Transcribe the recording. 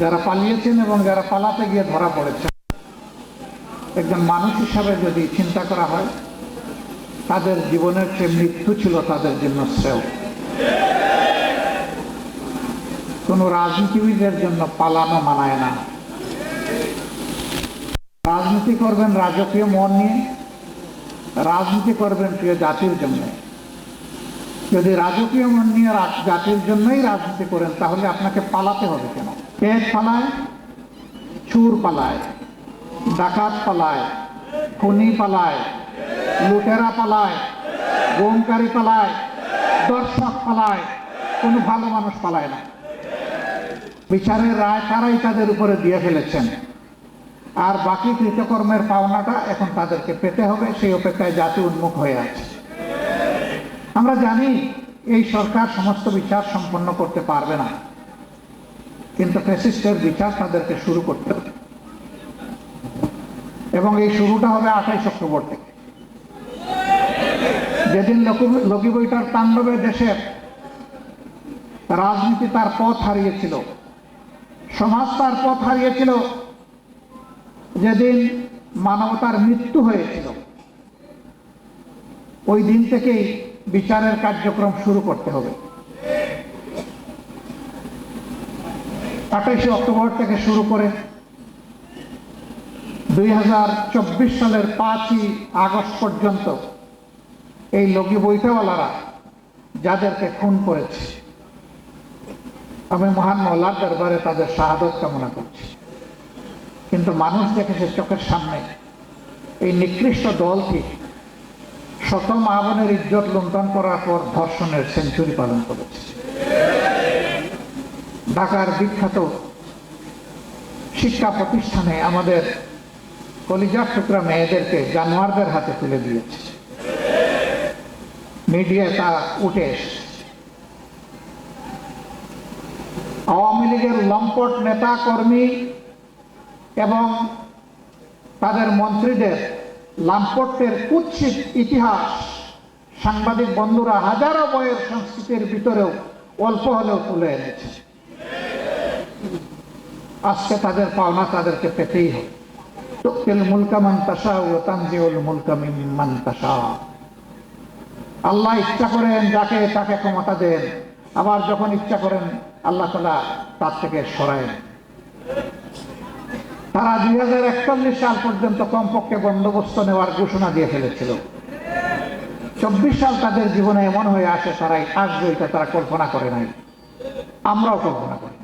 যারা পালিয়েছেন এবং যারা পালাতে গিয়ে ধরা পড়েছেন, একজন মানুষ হিসাবে যদি চিন্তা করা হয়, তাদের জীবনের যে মৃত্যু ছিল তাদের জন্য শ্রেয়। কোনো রাজনীতিবিদের জন্য পালানো মানায় না। রাজনীতি করবেন রাজকীয় মন নিয়ে, রাজনীতি করবেন প্রিয় জাতির জন্য। যদি রাজকীয় মন নিয়ে জাতির জন্যই রাজনীতি করেন, তাহলে আপনাকে পালাতে হবে কেন? পেট পালায়, চুর পালায়, ডাকাত পালায়, খুনি পালায়, লুটেরা পালায়, গোমকারী পালায়, দর্শক পালায়, কোনো ভালো মানুষ পালায় না। বিচারের রায় তারাই তাদের উপরে দিয়ে ফেলেছেন। আর বাকি কৃতকর্মের পাওনাটা এখন তাদেরকে পেতে হবে, সেই অপেক্ষায় জাতি উন্মুখ হয়ে আছে। আমরা জানি এই সরকার সমস্ত বিচার সম্পন্ন করতে পারবে না। কিন্তু ফ্যাসিস্টের বিচার তাদেরকে শুরু করতে হবে। এবং এই শুরুটা হবে আঠাইশ অক্টোবর থেকে। যেদিন লগি বইটার তাণ্ডবে দেশের রাজনীতি তার পথ হারিয়েছিল, সমাজ তার পথ হারিয়েছিল, যেদিন মানবতার মৃত্যু হয়েছিল, ওই দিন থেকেই বিচারের কার্যক্রম শুরু করতে হবে। আঠাইশে অক্টোবর থেকে শুরু করে দুই হাজার চব্বিশ সালের পাঁচই আগস্ট পর্যন্ত এই লগি বৈঠাওয়ালারা যাদেরকে খুন করেছে, আমি মহান মৌলার দরবারে তাদের শাহাদত কামনা করছি। কিন্তু মানুষ দেখেছে চোখের সামনে এই নিকৃষ্ট দলটি শত মা ইজ্জত লুণ্ঠন করার পর ধর্ষণের সেঞ্চুরি পালন করেছে। ঢাকার বিখ্যাত শিক্ষা প্রতিষ্ঠানে আমাদের কলিজার টুকরা মেয়েদেরকে জানোয়ারদের হাতে তুলে দিয়েছে। মিডিয়ায় তা উঠে আওয়ামী লীগের লম্পট নেতা কর্মী এবং তাদের মন্ত্রীদের লাম্পটের কুৎসিত ইতিহাস, সাংবাদিক বন্ধুরা হাজারো বয়ের সংস্কৃতির ভিতরেও অল্প হলেও তুলে এনেছে। আজকে তাদের পাওনা তাদেরকে পেতেই হবে। তুক্তিল মুলকা মান তাশা ও তানজিউল মুলকা মিম্মান আল্লাহ ইচ্ছা করেন যাকে তাকে ক্ষমতা দেন, আবার যখন ইচ্ছা করেন আল্লাহ তালা তার থেকে সরায়েন তারা দুই হাজার একচল্লিশ সাল পর্যন্ত কমপক্ষে বন্দোবস্ত নেওয়ার ঘোষণা দিয়ে ফেলেছিল। চব্বিশ সাল তাদের জীবনে এমন হয়ে আসে তারাই আসবে এটা তারা কল্পনা করে নাই। আমরাও কল্পনা করি।